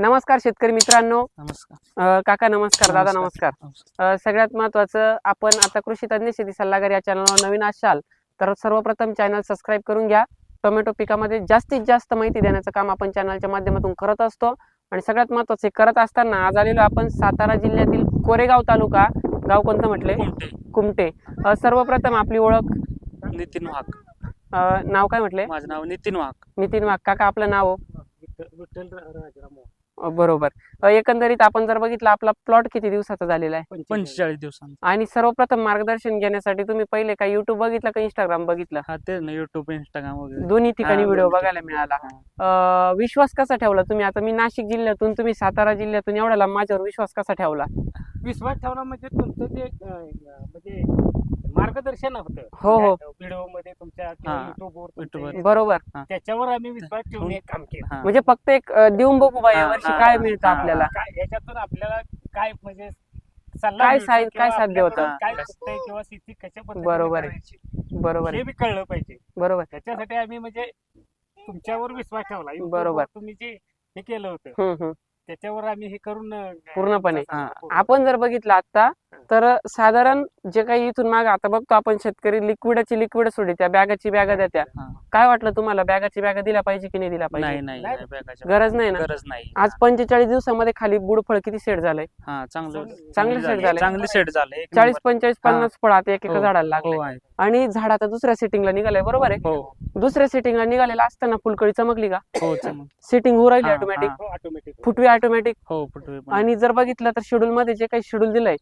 नमस्कार शेतकरी मित्रांनो. नमस्कार. काका नमस्कार दादा नमस्कार. सगळ्यात महत्वाचं आपण आता कृषी तज्ञ शेती सल्लागार या चॅनलवर नवीन असाल तर सर्वप्रथम चॅनल सबस्क्राईब करून घ्या. टोमॅटो पिकामध्ये जास्तीत जास्त माहिती देण्याचं काम आपण चॅनलच्या माध्यमातून करत असतो. आणि सगळ्यात महत्वाचं करत असताना आज आलेलो आपण सातारा जिल्ह्यातील कोरेगाव तालुका गाव कोणतं म्हटले? कुमटे. सर्वप्रथम आपली ओळख. नितीन वाघ. नाव काय म्हटले? माझं नाव नितीन वाघ. नितीन वाघ. काका आपलं नाव? विठ्ठल बरोबर. एकंदरीत आपण जर बघितलं आपला प्लॉट किती दिवसाचा झालेला आहे? पंचेचाळीस दिवसांचा. आणि सर्वप्रथम मार्गदर्शन घेण्यासाठी तुम्ही पहिले काय युट्यूब बघितलं का इंस्टाग्राम बघितलं? हा तेच ना युट्यूब इंस्टाग्राम वगैरे. दोन्ही ठिकाणी हा, व्हिडिओ बघायला. मिळाला. विश्वास कसा ठेवला तुम्ही? आता मी नाशिक जिल्ह्यातून तुम्ही सातारा जिल्ह्यातून एवढ्या लांब माझ्यावर विश्वास कसा ठेवला? विश्वास ठेवणं म्हणजे तुमचं जे म्हणजे मार्गदर्शन होतं हो, हो. व्हिडिओमध्ये तुमच्या हा, YouTube वर. बरोबर त्याच्यावर आम्ही विश्वास ठेवून हे काम केलं हा. म्हणजे फक्त एक अं, देऊन बघू बा हा, यावर्षी हा, काय हा, मिळतं हा, आपल्याला काय याच्यातून आपल्याला काय म्हणजे सल्ला काय मिळतो किंवा काय साध्य होतं? आपल्याकडून काय. चुकतंय किंवा शेती कशा पद्धतीने बरोबर आहे. करायची, बरोबर हे बी कळलं पाहिजे बरोबर त्याच्यासाठी आम्ही म्हणजे तुमच्यावर विश्वास ठेवला YouTube वर बरोबर. तुम्ही जे हे केलं होतं हम्म, हम्म. त्याच्यावर आम्ही हे करून अं, पूर्णपणे. हा, पूर्ण. आपण जर बघितलं आता तर साधारण जे काही इथून माग आता बघतो आपण शेतकरी लिक्विडची लिक्विड सोडी त्या बॅगाची बॅगा देत्या. काय वाटलं तुम्हाला? बॅगाची बॅगा दिल्या पाहिजे की नाही दिल्या नाही पाहिजे? गरज नाही ना? गरज नाही. आज पंचेचाळीस दिवसामध्ये खाली बुडफळ किती सेट झालंय? हा चांगलं चांगलं set झालंय. चांगली सेट झाले. चाळीस पंचेचाळीस पन्नास फळ आता एक एका हो. झाडाला लागले. हो आणि झाड आता दुसऱ्या सेटिंगला निघालंय बरोबर आहे? हो. दुसऱ्या सेटिंगला निघालेला असताना फुलकळी चमकली का? हो चमक. सेटिंग होऊ राहिली ऑटोमॅटिक. फुटवी ऑटोमॅटिक हो. आणि जर बघितलं तर शेड्यूल मध्ये जे काही शेड्यूल दिलंय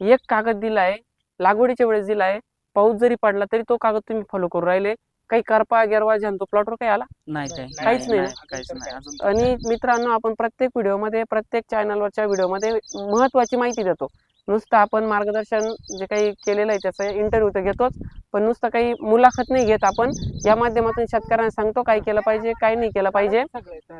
एक कागद दिलाय लागवडीच्या वेळेस दिलाय पाऊस जरी पडला तरी तो कागद तुम्ही फॉलो करू राहिले. काही करपा गेरवा तो प्लॉटवर काही आला? नाही काही. काहीच नाही ना? काहीच नाही अजून आणि मित्रांनो आपण प्रत्येक व्हिडिओमध्ये प्रत्येक चॅनलवरच्या व्हिडिओमध्ये महत्वाची माहिती देतो. नुसतं आपण मार्गदर्शन जे काही केलेलं आहे त्याचा इंटरव्ह्यू तर घेतोच पण नुसतं काही मुलाखत नाही घेत आपण. या माध्यमातून शेतकऱ्यांना सांगतो काय केलं पाहिजे काय नाही केलं पाहिजे.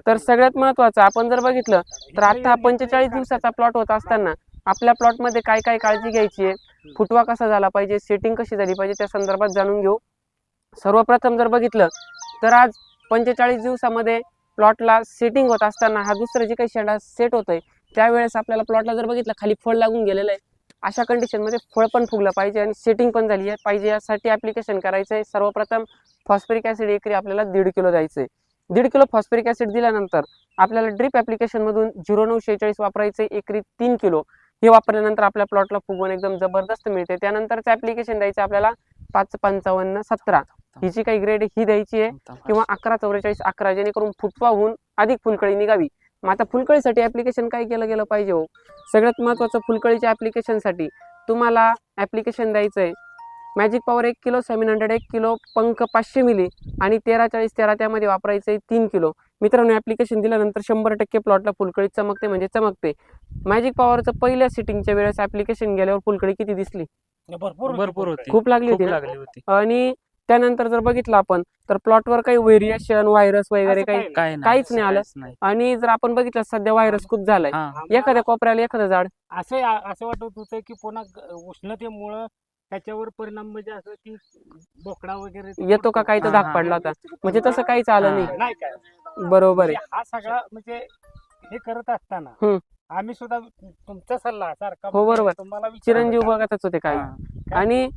तर सगळ्यात महत्वाचं आपण जर बघितलं तर आता पंचेचाळीस दिवसाचा प्लॉट होत असताना आपल्या प्लॉटमध्ये काय काय काळजी घ्यायची आहे? फुटवा कसा झाला पाहिजे? सेटिंग कशी झाली पाहिजे? त्या संदर्भात जाणून घेऊ. सर्वप्रथम जर बघितलं तर आज पंचेचाळीस दिवसामध्ये प्लॉटला सेटिंग होत असताना हा दुसरं जे काही शेंडा सेट होतोय त्यावेळेस आपल्याला प्लॉटला जर बघितलं खाली फळ लागून गेलेलं आहे. अशा कंडिशनमध्ये फळ पण फुगलं पाहिजे आणि सेटिंग पण झाली आहे. पाहिजे यासाठी ऍप्लिकेशन करायचं आहे सर्वप्रथम फॉस्फरिक ऍसिड एकरी आपल्याला दीड किलो द्यायचं आहे दीड किलो फॉस्फरिक ऍसिड दिल्यानंतर आपल्याला ड्रिप ऍप्लिकेशनमधून झिरो नऊ शेहेचाळीस वापरायचं आहे एकरी तीन किलो. हे वापरल्यानंतर आपल्या प्लॉटला फुगवण एकदम जबरदस्त मिळते. त्यानंतरचं ऍप्लिकेशन द्यायचं आपल्याला पाच पंचावन्न सतरा. ही जी काही ग्रेड ही द्यायची आहे किंवा अकरा चौवेचाळीस अकरा जेणेकरून फुटवा होऊन अधिक फुलकळी निघावी. मग आता फुलकळीसाठी ऍप्लिकेशन काय केलं गेलं पाहिजे हो? सगळ्यात महत्त्वाचं फुलकळीच्या ऍप्लिकेशनसाठी तुम्हाला ऍप्लिकेशन द्यायचं आहे मॅजिक पॉवर एक किलो सेव्हन हंड्रेड एक किलो पंख पाचशे मिली आणि तेरा चाळीस तेरा त्यामध्ये वापरायचं आहे तीन किलो मित्रांनो ऍप्लिकेशन दिल्यानंतर शंभर टक्के प्लॉटला फुलकळी चमकते म्हणजे चमकते. मॅजिक पॉवरचं पहिल्या सिटिंगच्या वेळेस ऍप्लिकेशन गेल्यावर फुलकळी किती दिसली? भरपूर भरपूर होती खूप लागली होती ना? लागली होती. आणि त्यानंतर जर बघितलं आपण तर प्लॉटवर काही व्हेरिएशन व्हायरस वगैरे काही काही काय नाही. काहीच नाही आलं. आणि जर आपण बघितलं सध्या व्हायरस खूप झालाय. एखाद्या कोपऱ्याला एखादं झाड. असं असं वाटत होतं की पुन्हा उष्णतेमुळं त्याच्यावर परिणाम म्हणजे असं की बोकडा वगैरे येतो का काही तर हा, धाक. पडला होता म्हणजे तसं काहीच आलं हा. नाही नाही काय बरोबर आहे म्हणजे हा सगळा म्हणजे हे करत असताना हम्म. आम्ही सुद्धा तुमचा सल्ला सारखा हो, म्हणजे बरोबर. तुम्हाला विचारत चिरंजीव होता. बघतच होते काय हा. आणि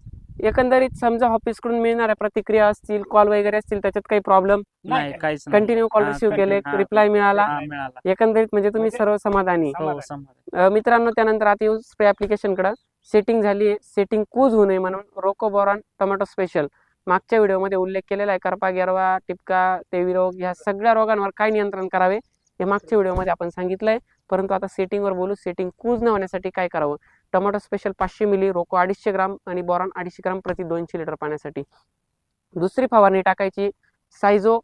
एकंदरीत समजा ऑफिसकडून मिळणाऱ्या प्रतिक्रिया असतील कॉल वगैरे असतील त्याच्यात काही प्रॉब्लेम नाही काहीच नाही कंटिन्यू कॉल हा, रिसिव्ह केले continue. हा. रिप्लाय मिळाला हा, मिळाला एकंदरीत म्हणजे तुम्ही म्हणजे- सर्व समाधानी आहे. हो समाधान. समाधान. अं, मित्रांनो त्यानंतर आता येऊ स्प्रे ऍप्लिकेशनकडे सेटिंग झाली आहे. सेटिंग कूज होऊ नये म्हणून रोको बोरॉन टोमॅटो स्पेशल. मागच्या व्हिडिओमध्ये उल्लेख केलेला आहे करपा गेरवा टिपका तेवी रोग ह्या सगळ्या रोगांवर काय नियंत्रण करावे हे मागच्या व्हिडिओमध्ये आपण सांगितलंय. परंतु आता सेटिंगवर बोलू सेटिंग कूज न होण्यासाठी काय करावं? टोमॅटो स्पेशल पाचशे मिली रोको अडीचशे ग्राम आणि बॉरॉन अडीचशे ग्राम प्रति दोनशे लिटर पाण्यासाठी. दुसरी फवारणी टाकायची सायझो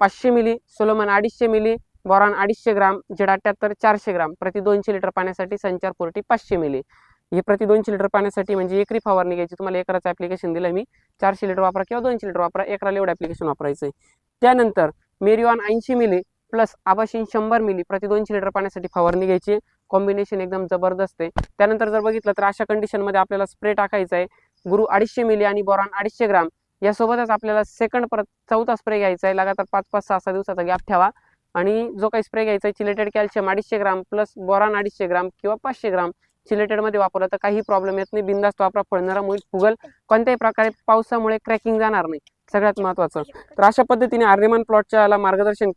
पाचशे मिली सोलोमन अडीचशे मिली बॉरॉन अडीचशे ग्राम जेड अठ्याहत्तर चारशे ग्राम प्रति दोनशे लिटर पाण्यासाठी संचार पोर्टी पाचशे मिली. हे प्रति दोनशे लिटर पाण्यासाठी म्हणजे एकरी फवारणी घ्यायची. तुम्हाला एकराचं ऍप्लिकेशन दिलं मी. चारशे लिटर वापरा किंवा दोनशे लिटर वापरा. एकराला एवढं ऍप्लिकेशन वापरायचं आहे त्यानंतर मेरिऑन ऐंशी मिली प्लस आबाशीन शंभर मिली प्रति दोनशे लिटर पाण्यासाठी फवारणी घ्यायची. कॉम्बिनेशन एकदम जबरदस्त आहे. त्यानंतर जर बघितलं तर अशा कंडिशनमध्ये आपल्याला स्प्रे टाकायचा आहे. गुरु अडीचशे मिली आणि बॉरॉन अडीचशे ग्राम. यासोबतच आपल्याला सेकंड परत चौथा स्प्रे घ्यायचा आहे. लगातार पाच पाच सहा सहा दिवसाचा गॅप ठेवा. आणि जो काही स्प्रे घ्यायचा आहे चिलेटेड कॅल्शियम अडीचशे ग्राम प्लस बोरान अडीचशे ग्राम किंवा पाचशे ग्राम चिलेटेडमध्ये वापरला तर काही प्रॉब्लेम येत नाही बिंदास्त वापरा फळणारा होईल फुगल कोणत्याही प्रकारे पावसामुळे क्रॅकिंग जाणार नाही सगळ्यात महत्वाचं तर अशा पद्धतीने आर्यमान प्लॉटच्या मार्गदर्शन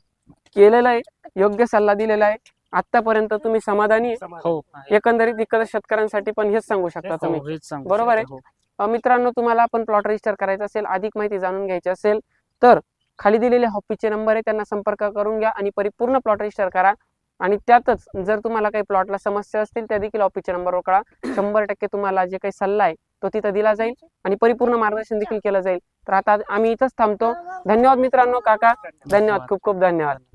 केलेलं आहे योग्य सल्ला दिलेला आहे आतापर्यंत तुम्ही समाधानी आहे? हो आहे. एकंदरीत इकडे शेतकऱ्यांसाठी पण हेच सांगू शकता तुम्ही हो, सांगू बरोबर शकतो. हो. मित्रांनो तुम्हाला पण प्लॉट रजिस्टर करायचा असेल अधिक माहिती जाणून घ्यायची असेल तर खाली दिलेले ऑफिसचे नंबर आहे त्यांना संपर्क करून घ्या आणि परिपूर्ण प्लॉट रजिस्टर करा आणि त्यातच जर तुम्हाला काही प्लॉटला समस्या असतील त्या देखील ऑफिसच्या नंबरवर कळा. शंभर टक्के तुम्हाला जे काही सल्ला आहे तो तिथं दिला जाईल आणि परिपूर्ण मार्गदर्शन देखील केलं जाईल. तर आता आम्ही इथंच थांबतो. धन्यवाद मित्रांनो काका. धन्यवाद. खूप खूप धन्यवाद.